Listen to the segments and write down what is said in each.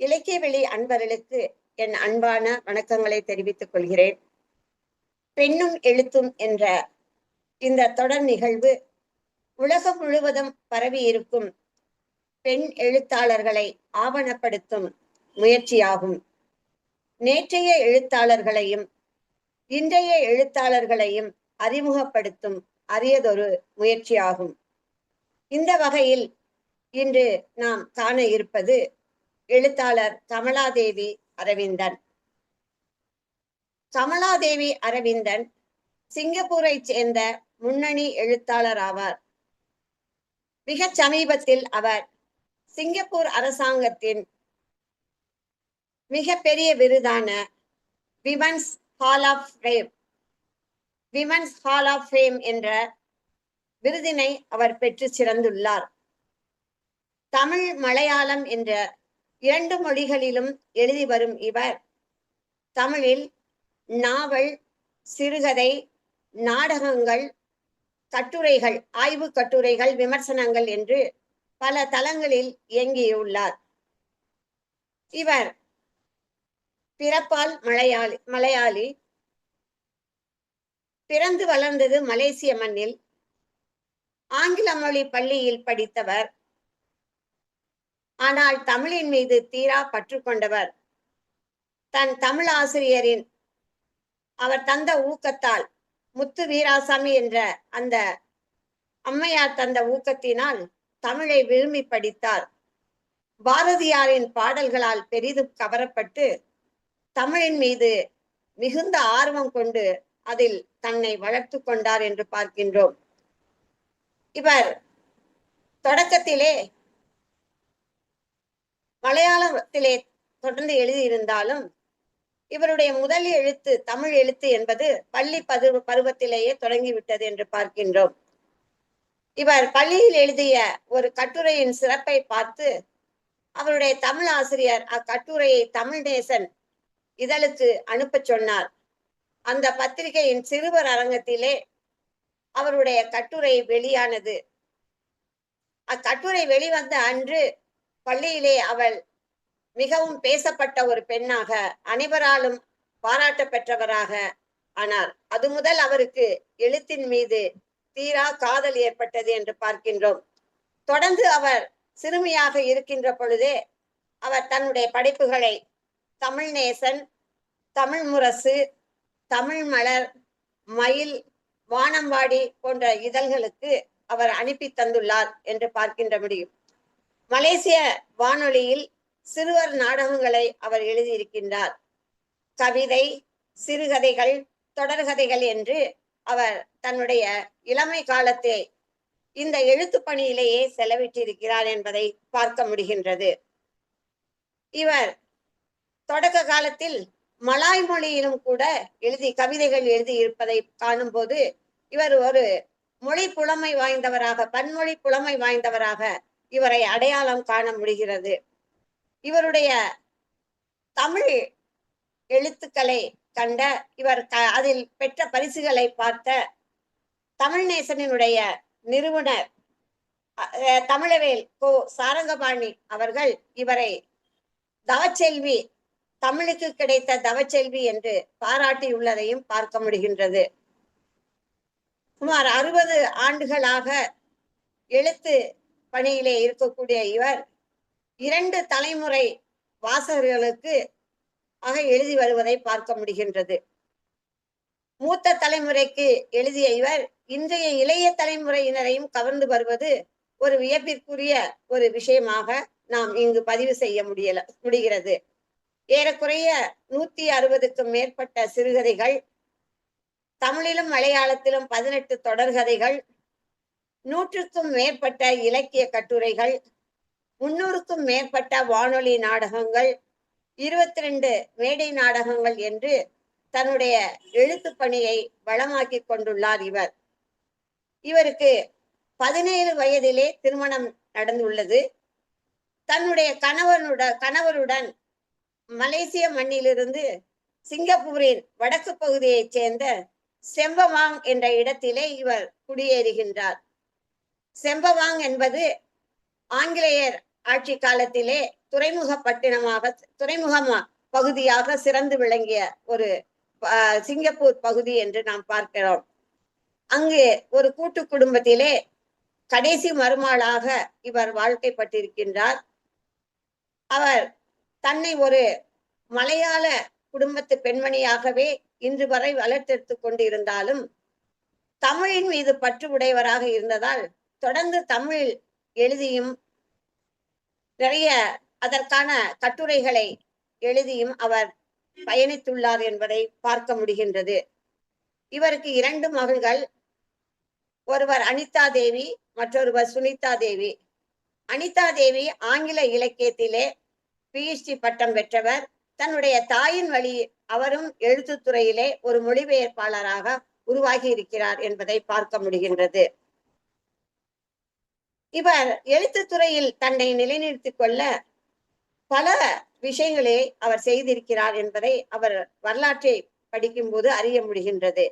இலக்கிய வெளி அன்பர்களுக்கு என் அன்பான வணக்கங்களை தெரிவித்துக் கொள்கிறேன். பெண்ணும் எழுத்தும் என்ற இந்த தொடர் நிகழ்வு உலகம் முழுவதும் பரவி இருக்கும் பெண் எழுத்தாளர்களை ஆவணப்படுத்தும் முயற்சியாகும். நேற்றைய எழுத்தாளர்களையும் இன்றைய எழுத்தாளர்களையும் அறிமுகப்படுத்தும் அரியதொரு முயற்சியாகும். இந்த வகையில் இன்று நாம் காண இருப்பது எழுத்தாளர் கமலாதேவி அரவிந்தன். கமலாதேவி அரவிந்தன் சிங்கப்பூரை சேர்ந்த முன்னணி எழுத்தாளர் ஆவார். மிக சமீபத்தில் அவர் சிங்கப்பூர் அரசாங்கத்தின் மிக பெரிய விருதான women's hall of fame women's hall of fame என்ற விருதினை அவர் பெற்று சிறந்துள்ளார். தமிழ் மலையாளம் என்ற இரண்டு மொழிகளிலும் எழுதி வரும் இவர். தமிழில் நாவல் சிறுகதை நாடகங்கள் கட்டுரைகள் ஆய்வு கட்டுரைகள் விமர்சனங்கள் என்று பல தளங்களில் இயங்கியுள்ளார். இவர் பிறப்பால் மலையாளி மலையாளி பிறந்து வளர்ந்தது மலேசிய மண்ணில் ஆங்கில மொழி பள்ளியில் படித்தவர். ஆனால் தமிழின் மீது தீரா பற்று கொண்டவர் தன் தமிழ் ஆசிரியரின் அவர் தந்த ஊக்கத்தால் முத்து வீராசாமி என்ற அந்த அம்மையார் தந்த ஊக்கத்தினால் தமிழை விரும்பி படித்தார். பாரதியாரின் பாடல்களால் பெரிதும் கவரப்பட்டு தமிழின் மீது மிகுந்த ஆர்வம் கொண்டு அதில் தன்னை வளர்த்து கொண்டார் என்று பார்க்கின்றோம். இவர் தொடக்கத்திலே மலையாளத்திலே தொடர்ந்து எழுதியிருந்தாலும் இவருடைய முதல் எழுத்து தமிழ் எழுத்து என்பது பள்ளி பது பருவத்திலேயே தொடங்கிவிட்டது என்று பார்க்கின்றோம். இவர் பள்ளியில் எழுதிய ஒரு கட்டுரையின் சிறப்பை பார்த்து அவருடைய தமிழ் ஆசிரியர் அக்கட்டுரையை தமிழ் நேசன் இதழுக்கு அனுப்ப சொன்னார். அந்த பத்திரிகையின் சிறுவர் அரங்கத்திலே அவருடைய கட்டுரை வெளியானது. அக்கட்டுரை வெளிவந்த அன்று பள்ளியிலே அவள் மிகவும் பேசப்பட்ட ஒரு பெண்ணாக அனைவராலும் பாராட்ட பெற்றவராக ஆனார். அது முதல் அவருக்கு எழுத்தின் மீது தீரா காதல் ஏற்பட்டது என்று பார்க்கின்றோம். தொடர்ந்து அவர் சிறுமியாக இருக்கின்ற பொழுதே அவர் தன்னுடைய படைப்புகளை தமிழ் நேசன் தமிழ் முரசு தமிழ் மலர் மயில் வானம்பாடி போன்ற இதழ்களுக்கு அவர் அனுப்பி தந்துள்ளார் என்று பார்க்கின்ற முடியும். மலேசிய வானொலியில் சிறுவர் நாடகங்களை அவர் எழுதியிருக்கின்றார். கவிதை சிறுகதைகள் தொடர்கதைகள் என்று அவர் தன்னுடைய இளமை காலத்தை இந்த எழுத்து பணியிலேயே செலவிட்டிருக்கிறார் என்பதை பார்க்க முடிகின்றது. இவர் தொடக்க காலத்தில் மலாய் மொழியிலும் கூட எழுதி கவிதைகள் எழுதி இருப்பதை காணும்போது இவர் ஒரு மொழி புலமை வாய்ந்தவராக பன்மொழி புலமை வாய்ந்தவராக இவரை அடையாளம் காண முடிகிறது. இவருடைய தமிழ் எழுத்துக்களை கண்ட இவர் அதில் பெற்ற பரிசுகளை பார்த்த தமிழ்நேசனினுடைய நிறுவனர் தமிழவேல் கோ சாரங்கபாணி அவர்கள் இவரை தவச்செல்வி தமிழுக்கு கிடைத்த தவச்செல்வி என்று பாராட்டியுள்ளதையும் பார்க்க முடிகின்றது. சுமார் அறுபது ஆண்டுகளாக எழுத்து பணியிலே இருக்கக்கூடிய இவர் இரண்டு தலைமுறை வாசகர்களுக்கு ஆக எழுதி வருவதை பார்க்க முடிகின்றது. மூத்த தலைமுறைக்கு எழுதிய இவர் இன்றைய இளைய தலைமுறையினரையும் கவர்ந்து வருவது ஒரு வியப்பிற்குரிய ஒரு விஷயமாக நாம் இங்கு பதிவு செய்ய முடியல முடிகிறது. ஏறக்குறைய நூத்தி அறுபதுக்கும் மேற்பட்ட சிறுகதைகள் தமிழிலும் மலையாளத்திலும் பதினெட்டு தொடர்கதைகள் நூற்றுக்கும் மேற்பட்ட இலக்கிய கட்டுரைகள் முன்னூறுக்கும் மேற்பட்ட வானொலி நாடகங்கள் இருபத்தி ரெண்டு மேடை நாடகங்கள் என்று தன்னுடைய எழுத்து பணியை வளமாக்கி கொண்டுள்ளார் இவர். இவருக்கு பதினேழு வயதிலே திருமணம் நடந்துள்ளது. தன்னுடைய கணவனுடன் கணவருடன் மலேசிய மண்ணிலிருந்து சிங்கப்பூரின் வடக்கு பகுதியைச் சேர்ந்த செம்பமாங் என்ற இடத்திலே இவர் குடியேறுகின்றார். செம்பவாங் என்பது ஆங்கிலேயர் ஆட்சி காலத்திலே துறைமுக பட்டினமாக துறைமுக பகுதியாக சிறந்து விளங்கிய ஒரு சிங்கப்பூர் பகுதி என்று நாம் பார்க்கிறோம். அங்கு ஒரு கூட்டு குடும்பத்திலே கடைசி மறுமாளாக இவர் வாழ்க்கைப்பட்டிருக்கின்றார். அவர் தன்னை ஒரு மலையாள குடும்பத்து பெண்மணியாகவே இன்று வரை வளர்த்தெடுத்து கொண்டிருந்தாலும் தமிழின் மீது பற்று உடையவராக இருந்ததால் தொடர்ந்து தமிழ் எழுதியும் நிறைய அதற்கான கட்டுரைகளை எழுதியும் அவர் பயணித்துள்ளார் என்பதை பார்க்க முடிகின்றது. இவருக்கு இரண்டு மகள்கள் ஒருவர் அனிதா தேவி மற்றொருவர் சுனிதா தேவி. அனிதா தேவி ஆங்கில இலக்கியத்திலே பிஎச்டி பட்டம் பெற்றவர். தன்னுடைய தாயின் வழி அவரும் எழுத்துத்துறையிலே ஒரு மொழிபெயர்ப்பாளராக உருவாகி இருக்கிறார் என்பதை பார்க்க முடிகின்றது. இவர் எழுத்துத்துறையில் தன்னை நிலைநிறுத்திக் கொள்ள பல விஷயங்களை அவர் செய்திருக்கிறார் என்பதை அவர் வரலாற்றை படிக்கும்போது அறிய முடிகின்றது.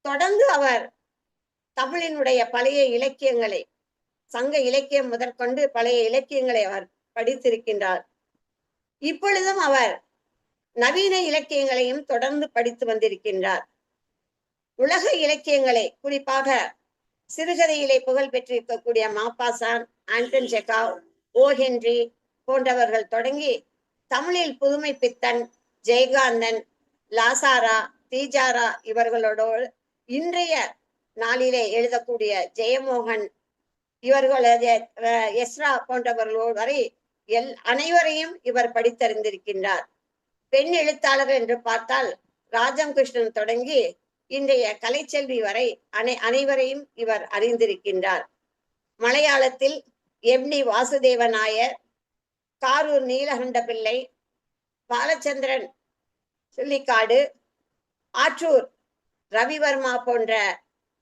தொடர்ந்து அவர் தமிழினுடைய பழைய இலக்கியங்களை சங்க இலக்கியம் முதற்கொண்டு பழைய இலக்கியங்களை அவர் படித்திருக்கின்றார். இப்பொழுதும் அவர் நவீன இலக்கியங்களையும் தொடர்ந்து படித்து வந்திருக்கின்றார். உலக இலக்கியங்களை குறிப்பாக சிறுகதையிலே புகழ் பெற்றிருக்கக்கூடிய மாப்பாசான் ஆண்டன் ஜெகாவ் ஓ ஹென்றி போன்றவர்கள் தொடங்கி தமிழில் புதுமை பித்தன் ஜெயகாந்தன் லாசாரா தீஜாரா இவர்களோடு இன்றைய நாளிலே எழுதக்கூடிய ஜெயமோகன் இவர்களது எஸ்ரா போன்றவர்களோடு வரை எல் அனைவரையும் இவர் படித்தறிந்திருக்கின்றார். பெண் எழுத்தாளர் என்று பார்த்தால் ராஜம் கிருஷ்ணன் தொடங்கி இன்றைய கலைச்செல்வி வரை அனை அனைவரையும் இவர் அறிந்திருக்கின்றார். மலையாளத்தில் எம்டி வாசுதேவ நாயர் காரூர் நீலகண்ட பிள்ளை பாலச்சந்திரன் சுள்ளிக்காடு ஆற்றூர் ரவிவர்மா போன்ற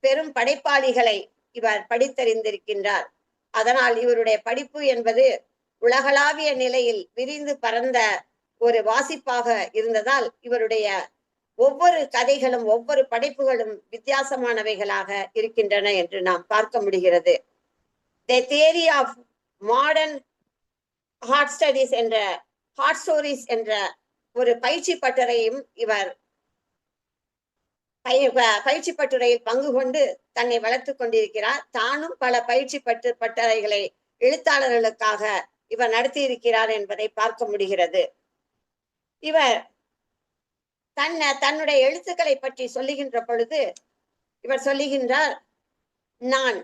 பெரும் படைப்பாளிகளை இவர் படித்தறிந்திருக்கின்றார். அதனால் இவருடைய படிப்பு என்பது உலகளாவிய நிலையில் விரிந்து பறந்த ஒரு வாசிப்பாக இருந்ததால் இவருடைய ஒவ்வொரு கதைகளும் ஒவ்வொரு படைப்புகளும் வித்தியாசமானவைகளாக இருக்கின்றன என்று நாம் பார்க்க முடிகிறது. The theory of modern heart studies என்ற ஹார்ட் ஸ்டோரிஸ் என்ற ஒரு பயிற்சி பட்டறையும் இவர் பயிற்சி பட்டுரையில் பங்கு கொண்டு தன்னை வளர்த்து கொண்டிருக்கிறார். தானும் பல பயிற்சி பட்டு பட்டறைகளை எழுத்தாளர்களுக்காக இவர் நடத்தி இருக்கிறார் என்பதை பார்க்க முடிகிறது. இவர் தன்னை தன்னுடைய எழுத்துக்களை பற்றி சொல்லுகின்ற பொழுது இவர் சொல்லுகின்றார் நான்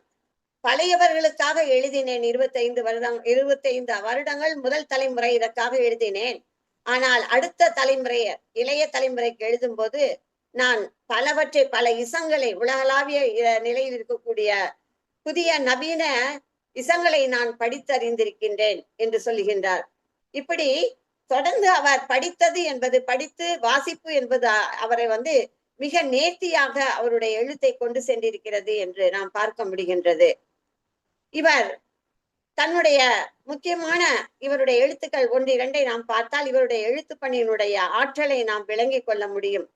பழையவர்களுக்காக எழுதினேன் இருபத்தைந்து வருடம் இருபத்தைந்து வருடங்கள் முதல் தலைமுறை இதற்காக எழுதினேன். ஆனால் அடுத்த தலைமுறையர் இளைய தலைமுறைக்கு எழுதும் போது நான் பலவற்றை பல இசங்களை உலகளாவிய நிலையில் இருக்கக்கூடிய புதிய நவீன இசங்களை நான் படித்தறிந்திருக்கின்றேன் என்று சொல்லுகின்றார். இப்படி தொடர்ந்து அவர் படித்தது என்பது படித்து வாசிப்பு என்பது அவரை வந்து மிக நேர்த்தியாக அவருடைய எழுத்தை கொண்டு சென்றிருக்கிறது என்று நாம் பார்க்க முடிகின்றது. இவர் தன்னுடைய முக்கியமான இவருடைய எழுத்துக்கள் ஒன்று இரண்டை நாம் பார்த்தால் இவருடைய எழுத்து பணியினுடைய ஆற்றலை நாம் விளங்கிக் கொள்ள முடியும்.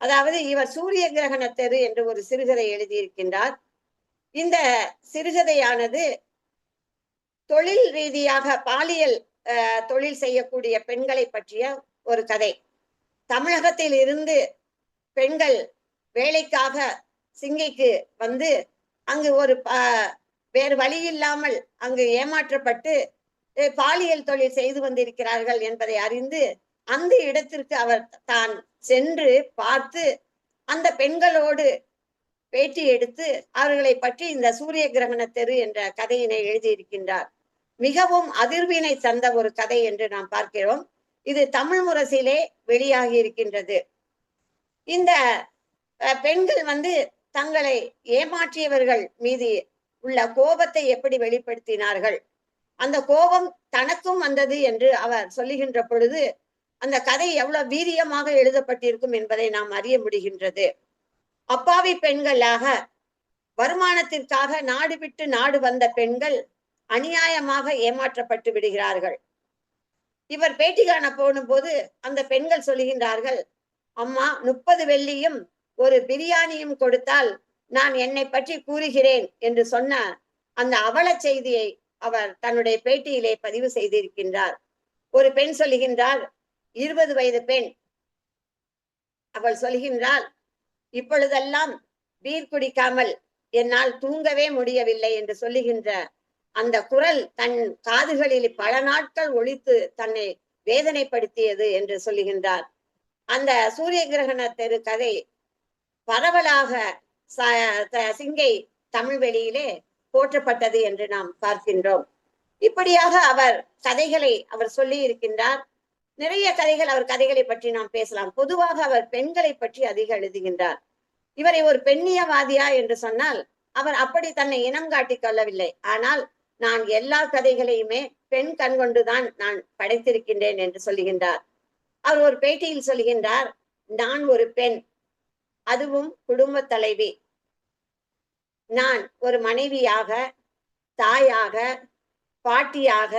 அதாவது இவர் சூரிய கிரகண தெரு என்று ஒரு சிறுகதை எழுதியிருக்கின்றார். இந்த சிறுகதையானது தொழில் ரீதியாக பாலியல் தொழில் செய்யக்கூடிய பெண்களை பற்றிய ஒரு கதை. தமிழகத்தில் இருந்து பெண்கள் வேலைக்காக சிங்கைக்கு வந்து அங்கு ஒரு வேறு வழி இல்லாமல் அங்கு ஏமாற்றப்பட்டு பாலியல் தொழில் செய்து வந்திருக்கிறார்கள் என்பதை அறிந்து அந்த இடத்திற்கு அவர் தான் சென்று பார்த்து அந்த பெண்களோடு பேட்டி எடுத்து அவர்களை பற்றி இந்த சூரிய கிரகண தெரு என்ற கதையினை எழுதியிருக்கின்றார். மிகவும் அதிர்வினை தந்த ஒரு கதை என்று நாம் பார்க்கிறோம். இது தமிழ் முரசிலே வெளியாகி இருக்கின்றது. இந்த பெண்கள் வந்து தங்களை ஏமாற்றியவர்கள் மீது உள்ள கோபத்தை எப்படி வெளிப்படுத்தினார்கள்? அந்த கோபம் தனக்கும் வந்தது என்று அவர் சொல்லுகின்ற பொழுது அந்த கதை எவ்வளவு வீரியமாக எழுதப்பட்டிருக்கும் என்பதை நாம் அறிய முடிகின்றது. அப்பாவி பெண்களாக வருமானத்திற்காக நாடு விட்டு நாடு வந்த பெண்கள் அநியாயமாக ஏமாற்றப்பட்டு விடுகிறார்கள். இவர் பேட்டி காண போகும்போது அந்த பெண்கள் சொல்லுகின்றார்கள் அம்மா முப்பது வெள்ளியும் ஒரு பிரியாணியும் கொடுத்தால் நான் என்னை பற்றி கூறுகிறேன் என்று சொன்ன அந்த அவல செய்தியை அவர் தன்னுடைய பேட்டியிலே பதிவு செய்திருக்கின்றார். ஒரு பெண் சொல்லுகின்றார் இருபது வயது பெண். அவள் சொல்கின்றாள் இப்பொழுதெல்லாம் பீர் குடிக்காமல் என்னால் தூங்கவே முடியவில்லை என்று சொல்லுகின்ற அந்த குரல் தன் காதுகளில் பல நாட்கள் ஒழித்து தன்னை வேதனைப்படுத்தியது என்று சொல்லுகின்றார். அந்த சூரிய கிரகண தெரு கதை பரவலாக சிங்கை தமிழ் வெளியிலே போற்றப்பட்டது என்று நாம் பார்க்கின்றோம். இப்படியாக அவர் கதைகளை அவர் சொல்லி இருக்கின்றார் நிறைய கதைகள் அவர் கதைகளை பற்றி நாம் பேசலாம். பொதுவாக அவர் பெண்களை பற்றி அதிக எழுதுகின்றார். இவரை ஒரு பெண்ணியவாதியா என்று சொன்னால் அவர் அப்படி தன்னை இனம் காட்டிக் கொள்ளவில்லை. ஆனால் நான் எல்லா கதைகளையுமே பெண் கண் கொண்டுதான் நான் படைத்திருக்கின்றேன் என்று சொல்லுகின்றார். அவர் ஒரு பேட்டியில் சொல்லுகின்றார் நான் ஒரு பெண் அதுவும் குடும்ப தலைவி. நான் ஒரு மனைவியாக தாயாக பாட்டியாக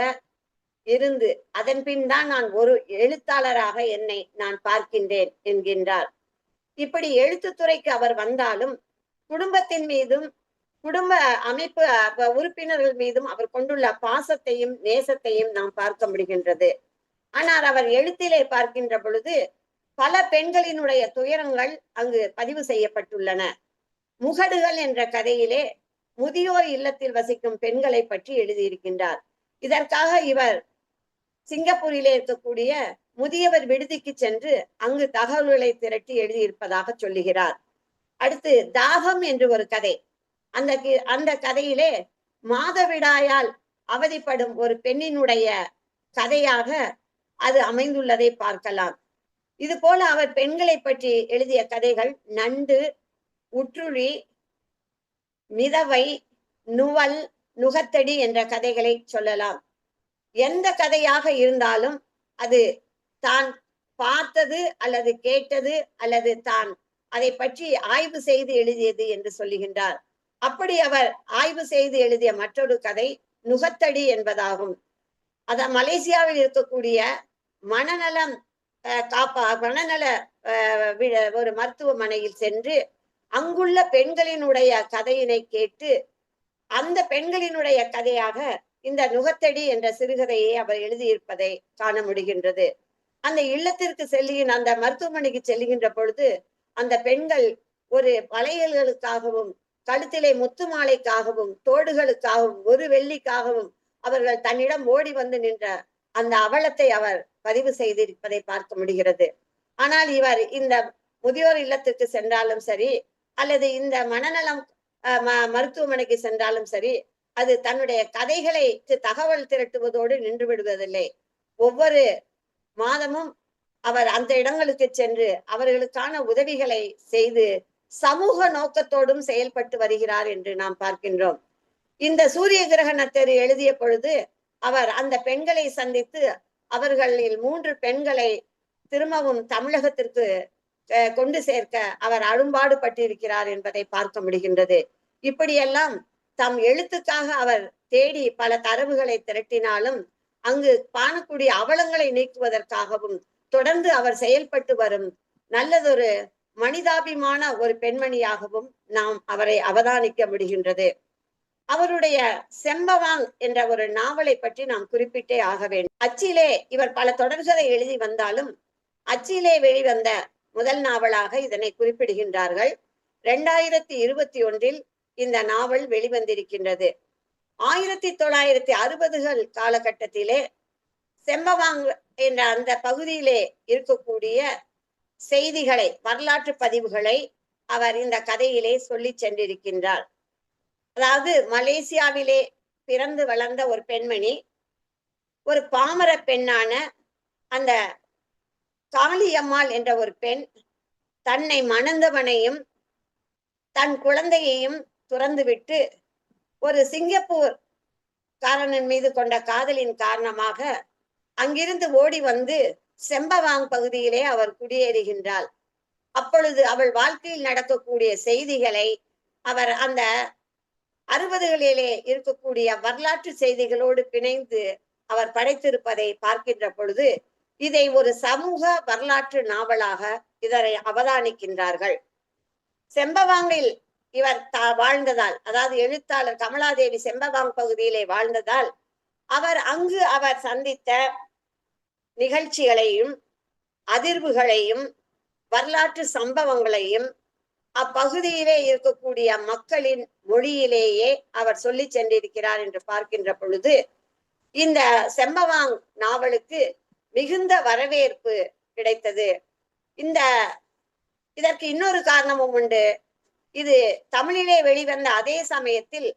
இருந்து அதன் பின் தான் நான் ஒரு எழுத்தாளராக என்னை நான் பார்க்கின்றேன் என்கின்றார். இப்படி எழுத்துத்துறைக்கு அவர் வந்தாலும் குடும்பத்தின் மீதும் குடும்ப அமைப்பு உறுப்பினர்கள் மீதும் அவர் கொண்டுள்ள பாசத்தையும் நேசத்தையும் நாம் பார்க்க முடிகின்றது. ஆனால் அவர் எழுத்திலே பார்க்கின்ற பொழுது பல பெண்களினுடைய துயரங்கள் அங்கு பதிவு செய்யப்பட்டுள்ளன. முகடுகள் என்ற கதையிலே முதியோர் இல்லத்தில் வசிக்கும் பெண்களை பற்றி எழுதியிருக்கின்றார். இதற்காக இவர் சிங்கப்பூரிலே இருக்கக்கூடிய முதியவர் விடுதிக்கு சென்று அங்கு தகவல்களை திரட்டி எழுதியிருப்பதாக சொல்லுகிறார். அடுத்து தாகம் என்று ஒரு கதை. அந்த கி- அந்த கதையிலே மாதவிடாயால் அவதிப்படும் ஒரு பெண்ணினுடைய கதையாக அது அமைந்துள்ளதை பார்க்கலாம். இது போல அவர் பெண்களை பற்றி எழுதிய கதைகள் நண்டு உற்றுழி மிதவை நுவல் நுகத்தடி என்ற கதைகளை சொல்லலாம். எந்த கதையாக இருந்தாலும் அது தான் பார்த்தது அல்லது கேட்டது அல்லது தான் அதை பற்றி ஆய்வு செய்து எழுதியது என்று சொல்லுகின்றார். அப்படி அவர் ஆய்வு செய்து எழுதிய மற்றொரு கதை நுகத்தடி என்பதாகும். அத மலேசியாவில் இருக்கக்கூடிய மனநலம் காப்பா மனநல ஒரு மருத்துவமனையில் சென்று அங்குள்ள பெண்களினுடைய கதையினை கேட்டு அந்த பெண்களினுடைய கதையாக இந்த நுகத்தடி என்ற சிறுகதையை அவர் எழுதியிருப்பதை காண முடிகின்றது. அந்த இல்லத்திற்கு செல்லுகின்ற அந்த மருத்துவமனைக்கு செல்லுகின்ற பொழுது அந்த பெண்கள் ஒரு வளையல்களுக்காகவும் கழுத்திலே முத்து மாலைக்காகவும் தோடுகளுக்காகவும் ஒரு வெள்ளிக்காகவும் அவர்கள் தன்னிடம் ஓடி வந்து நின்ற அந்த அவலத்தை அவர் பதிவு செய்திருப்பதை பார்க்க முடிகிறது. ஆனால் இவர் இந்த முதியோர் இல்லத்துக்கு சென்றாலும் சரி அல்லது இந்த மனநலம் மருத்துவமனைக்கு சென்றாலும் சரி அது தன்னுடைய கதைகளை தகவல் திரட்டுவதோடு நின்று விடுவதில்லை. ஒவ்வொரு மாதமும் அவர் அந்த இடங்களுக்கு சென்று அவர்களுக்கான உதவிகளை செய்து சமூக நோக்கத்தோடும் செயல்பட்டு வருகிறார் என்று நாம் பார்க்கின்றோம். இந்த சூரிய கிரகணத்தை எழுதிய பொழுது அவர் அந்த பெண்களை சந்தித்து அவர்களில் மூன்று பெண்களை திரும்பவும் தமிழகத்திற்கு கொண்டு சேர்க்க அவர் அரும்பாடு பட்டிருக்கிறார் என்பதை பார்க்க முடிகின்றது. இப்படியெல்லாம் தம் எழுத்துக்காக அவர் தேடி பல தரவுகளை திரட்டினாலும் அங்கு காணக்கூடிய அவலங்களை நீக்குவதற்காகவும் தொடர்ந்து அவர் செயல்பட்டு வரும் நல்லதொரு மனிதாபிமான ஒரு பெண்மணியாகவும் நாம் அவரை அவதானிக்க முடிகின்றது. அவருடைய செம்பவாங் என்ற ஒரு நாவலை பற்றி நாம் குறிப்பிட்டே ஆக வேண்டும். அச்சிலே இவர் பல தொடர்களை எழுதி வந்தாலும் அச்சிலே வெளிவந்த முதல் நாவலாக இதனை குறிப்பிடுகின்றார்கள். இரண்டாயிரத்தி இருபத்தி ஒன்றில் இந்த நாவல் வெளிவந்திருக்கின்றது. ஆயிரத்தி தொள்ளாயிரத்தி அறுபதுகள் காலகட்டத்திலே செம்பவாங் என்ற அந்த பகுதியிலே இருக்கக்கூடிய செய்திகளை வரலாற்று பதிவுகளை அவர் இந்த கதையிலே சொல்லி சென்றிருக்கின்றார். அதாவது மலேசியாவிலே பிறந்து வளர்ந்த ஒரு பெண்மணி ஒரு பாமர பெண்ணான அந்த காளியம்மாள் என்ற ஒரு பெண் தன்னை மணந்தவனையும் தன் குழந்தையையும் துறந்துவிட்டு ஒரு சிங்கப்பூர் காரனின் மீது கொண்ட காதலின் காரணமாக அங்கிருந்து ஓடி வந்து செம்பவாங் பகுதியிலே அவர் குடியேறுகின்றாள் அப்பொழுது அவள் வாழ்க்கையில் நடக்கக்கூடிய செய்திகளை அவர் அந்த அறுபதுகளிலே இருக்கக்கூடிய வரலாற்று செய்திகளோடு பிணைந்து அவர் படைத்திருப்பதை பார்க்கின்ற பொழுது இதை ஒரு சமூக வரலாற்று நாவலாக இதனை அவதானிக்கின்றார்கள். செம்பவாங்கில் இவர் தா வாழ்ந்ததால் அதாவது எழுத்தாளர் கமலாதேவி செம்பவாங் பகுதியிலே வாழ்ந்ததால் அவர் அங்கு அவர் சந்தித்த நிகழ்ச்சிகளையும் அதிர்வுகளையும் வரலாற்று சம்பவங்களையும் அப்பகுதியிலே இருக்கக்கூடிய மக்களின் மொழியிலேயே அவர் சொல்லி சென்றிருக்கிறார் என்று பார்க்கின்ற பொழுது இந்த செம்பவாங் நாவலுக்கு மிகுந்த வரவேற்பு கிடைத்தது. இந்த இதற்கு இன்னொரு காரணமும் உண்டு. இது தமிழிலே வெளிவந்த அதே சமயத்தில்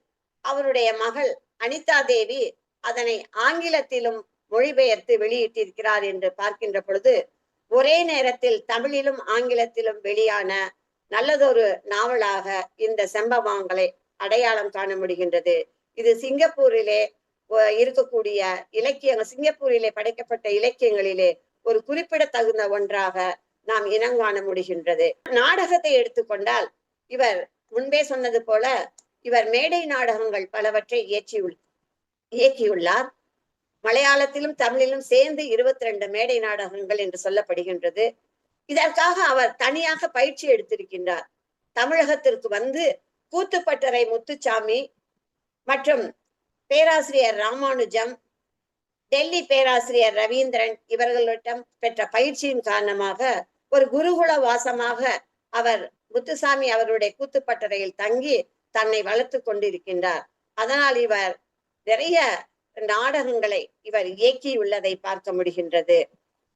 அவருடைய மகள் அனிதா தேவி அதனை ஆங்கிலத்திலும் மொழிபெயர்த்து வெளியிட்டிருக்கிறார் என்று பார்க்கின்ற பொழுது ஒரே நேரத்தில் தமிழிலும் ஆங்கிலத்திலும் வெளியான நல்லதொரு நாவலாக இந்த செம்பவங்களை அடையாளம் காண முடிகின்றது. இது சிங்கப்பூரிலே இருக்கக்கூடிய இலக்கியங்கள் சிங்கப்பூரிலே படைக்கப்பட்ட இலக்கியங்களிலே ஒரு குறிப்பிடத்தகுந்த ஒன்றாக நாம் இனங்காண முடிகின்றது. நாடகத்தை எடுத்துக்கொண்டால் இவர் முன்பே சொன்னது போல இவர் மேடை நாடகங்கள் பலவற்றை இயற்றியுள் இயக்கியுள்ளார். மலையாளத்திலும் தமிழிலும் சேர்ந்து இருபத்தி ரெண்டு மேடை நாடகங்கள் என்று சொல்லப்படுகின்றது. இதற்காக அவர் தனியாக பயிற்சி எடுத்திருக்கின்றார். தமிழகத்திற்கு வந்து கூத்துப்பட்டறை முத்துச்சாமி மற்றும் பேராசிரியர் ராமானுஜம் டெல்லி பேராசிரியர் ரவீந்திரன் இவர்களிடம் பெற்ற பயிற்சியின் காரணமாக ஒரு குருகுல வாசமாக அவர் முத்துசாமி அவருடைய கூத்துப்பட்டறையில் தங்கி தன்னை வளர்த்து கொண்டிருக்கின்றார். அதனால் இவர் நிறைய நாடகங்களை இவர் இயக்கியுள்ளதை பார்க்க முடிகின்றது.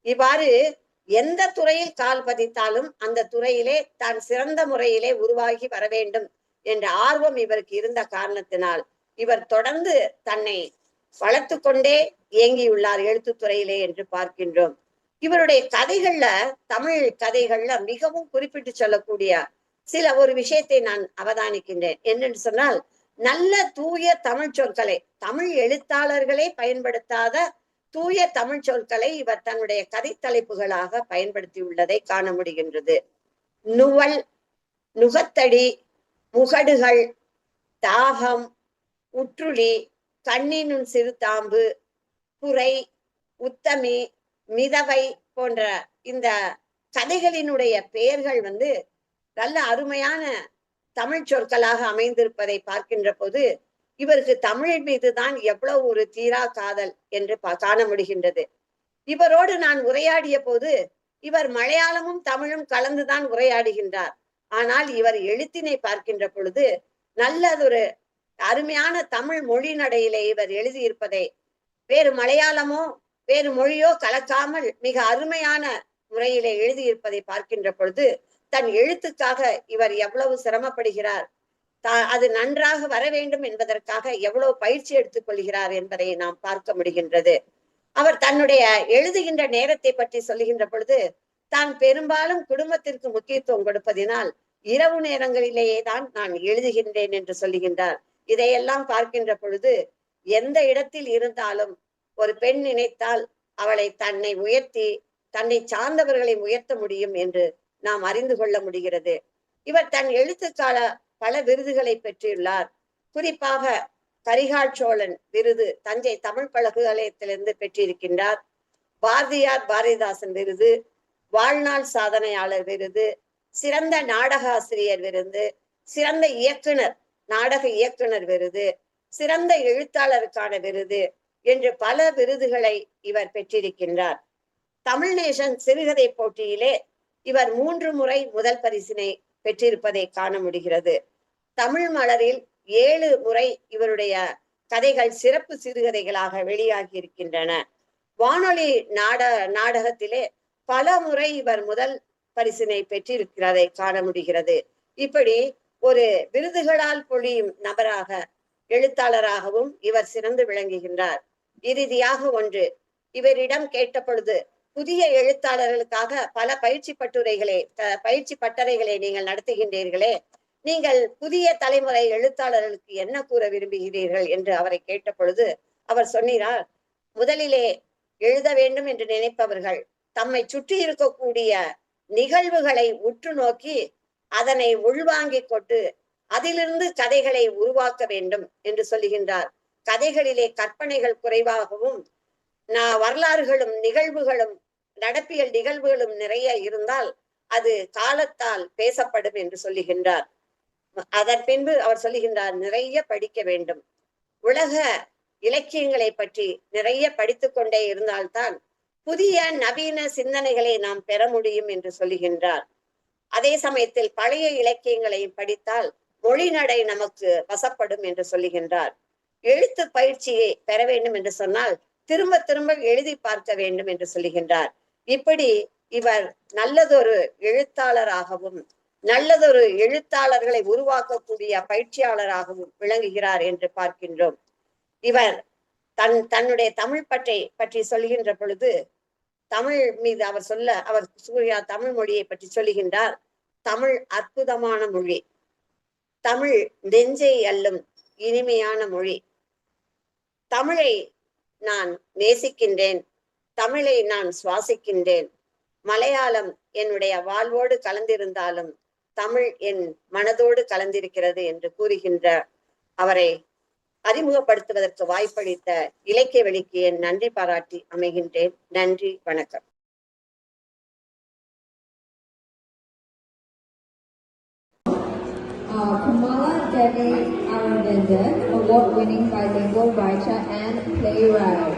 இவ்வாறு எந்த துறையில் கால் பதித்தாலும் அந்த துறையிலே தான் சிறந்த முறையிலே உருவாகி வர வேண்டும் என்ற ஆர்வம் இவருக்கு இருந்த காரணத்தினால் இவர் தொடர்ந்து தன்னை வளர்த்து கொண்டே இயங்கியுள்ளார் எழுத்துத்துறையிலே என்று பார்க்கின்றோம். இவருடைய கதைகள்ல தமிழ் கதைகள்ல மிகவும் குறிப்பிட்டு சொல்லக்கூடிய சில ஒரு விஷயத்தை நான் அவதானிக்கின்றேன். என்னன்னு சொன்னால் நல்ல தூய தமிழ் சொற்களை தமிழ் எழுத்தாளர்களே பயன்படுத்தாத தூய தமிழ் சொற்களை இவர் தன்னுடைய கதை தலைப்புகளாக பயன்படுத்தியுள்ளதை காண முடிகின்றது. நுவல் நுகத்தடி முகடுகள் தாகம் உற்றுளி கண்ணினும் சிறு தாம்பு புரை உத்தமி மிதவை போன்ற இந்த கதைகளினுடைய பெயர்கள் வந்து நல்ல அருமையான தமிழ் சொற்களாக அமைந்திருப்பதை பார்க்கின்ற போது இவருக்கு தமிழின் மீதுதான் எவ்வளவு ஒரு தீரா காதல் என்று காண முடிகின்றது இவரோடு நான் உரையாடிய போது இவர் மலையாளமும் தமிழும் கலந்துதான் உரையாடுகின்றார். ஆனால் இவர் எழுத்தினை பார்க்கின்ற பொழுது நல்லதொரு அருமையான தமிழ் மொழி நடையிலே இவர் எழுதியிருப்பதை வேறு மலையாளமோ வேறு மொழியோ கலக்காமல் மிக அருமையான முறையிலே எழுதியிருப்பதை பார்க்கின்ற பொழுது தன் எழுத்துக்காக இவர் எவ்வளவு சிரமப்படுகிறார் அது நன்றாக வர வேண்டும் என்பதற்காக எவ்வளவு பயிற்சி எடுத்துக் கொள்கிறார் என்பதை நாம் பார்க்க முடிகின்றது. அவர் தன்னுடைய எழுதுகின்ற நேரத்தை பற்றி சொல்லுகின்ற பொழுது தான் பெரும்பாலும் குடும்பத்திற்கு முக்கியத்துவம் கொடுப்பதினால் இரவு நேரங்களிலேயே தான் நான் எழுதுகின்றேன் என்று சொல்லுகின்றார். இதையெல்லாம் பார்க்கின்ற பொழுது எந்த இடத்தில் இருந்தாலும் ஒரு பெண் நினைத்தால் அவளை தன்னை உயர்த்தி தன்னை சார்ந்தவர்களை உயர்த்த முடியும் என்று நாம் அறிந்து கொள்ள முடிகிறது. இவர் தன் எழுத்துக்கால பல விருதுகளை பெற்றுள்ளார். குறிப்பாக கரிகால் சோழன் விருது தஞ்சை தமிழ் பல்கலைக்கழகத்திலிருந்து பெற்றிருக்கின்றார். பாரதியார் பாரதிதாசன் விருது வாழ்நாள் சாதனையாளர் விருது சிறந்த நாடகாசிரியர் விருது சிறந்த இயக்குனர் நாடக இயக்குனர் விருது சிறந்த எழுத்தாளருக்கான விருது என்று பல விருதுகளை இவர் பெற்றிருக்கின்றார். தமிழ் நேஷன் சிறுகதை போட்டியிலே இவர் மூன்று முறை முதல் பரிசினை பெற்றிருப்பதை காண முடிகிறது. தமிழ் மலரில் ஏழு முறை இவருடைய கதைகள் சிறப்பு சிறுகதைகளாக வெளியாகி இருக்கின்றன வானொலி நாட நாடகத்திலே பல முறை இவர் முதல் பரிசினை பெற்றிருக்கிறதை காண முடிகிறது. இப்படி ஒரு விருதுகளால் பொழியும் நபராக எழுத்தாளராகவும் இவர் சிறந்து விளங்குகின்றார். இறுதியாக ஒன்று இவரிடம் கேட்ட பொழுது புதிய எழுத்தாளர்களுக்காக பல பயிற்சி பட்டுரைகளை பயிற்சி பட்டறைகளை நீங்கள் நடத்துகின்றீர்களே. நீங்கள் புதிய தலைமுறை எழுத்தாளர்களுக்கு என்ன கூற விரும்புகிறீர்கள் என்று அவரை கேட்ட பொழுது அவர் சொன்னார் முதலிலே எழுத வேண்டும் என்று நினைப்பவர்கள் தம்மை சுற்றி இருக்கக்கூடிய நிகழ்வுகளை உற்று நோக்கி அதனை உள்வாங்கிக் கொண்டு அதிலிருந்து கதைகளை உருவாக்க வேண்டும் என்று சொல்லுகின்றார். கதைகளிலே கற்பனைகள் குறைவாகவும் நான் வரலாறுகளும் நிகழ்வுகளும் நடப்பியல் நிகழ்வுகளும் நிறைய இருந்தால் அது காலத்தால் பேசப்படும் என்று சொல்லுகின்றார். அதன் பின்பு அவர் சொல்லுகின்றார் நிறைய படிக்க வேண்டும். உலக இலக்கியங்களை பற்றி நிறைய படித்துக் கொண்டே இருந்தால்தான் புதிய நவீன சிந்தனைகளை நாம் பெற முடியும் என்று சொல்லுகின்றார். அதே சமயத்தில் பழைய இலக்கியங்களையும் படித்தால் மொழிநடை நமக்கு வசப்படும் என்று சொல்லுகின்றார். எழுத்து பயிற்சியை பெற வேண்டும் என்று சொன்னால் திரும்ப திரும்ப எழுதி பார்க்க வேண்டும் என்று சொல்லுகின்றார். இப்படி இவர் நல்லதொரு எழுத்தாளராகவும் நல்லதொரு எழுத்தாளர்களை உருவாக்கக்கூடிய பயிற்சியாளராகவும் விளங்குகிறார் என்று பார்க்கின்றோம். இவர் தன் தன்னுடைய தமிழ் பற்றை பற்றி சொல்கின்ற பொழுது தமிழ் மீது அவர் சொல்ல அவர் சூர்யா தமிழ் மொழியை பற்றி சொல்லுகின்றார் தமிழ் அற்புதமான மொழி. தமிழ் நெஞ்சை அல்லும் இனிமையான மொழி. தமிழை நான் நேசிக்கின்றேன். தமிழை நான் சுவாசிக்கின்றேன். மலையாளம் என்னுடைய வாழ்வோடு கலந்திருந்தாலும் தமிழ் என் மனதோடு கலந்திருக்கிறது என்று கூறுகின்ற அவரை அறிமுகப்படுத்துவதற்கு வாய்ப்பளித்த இலக்கிய வெளிக்கு என் நன்றி பாராட்டி அமைகின்றேன். நன்றி வணக்கம். Uh, Kumala Devi Aravindan, award-winning bilingual writer and playwright.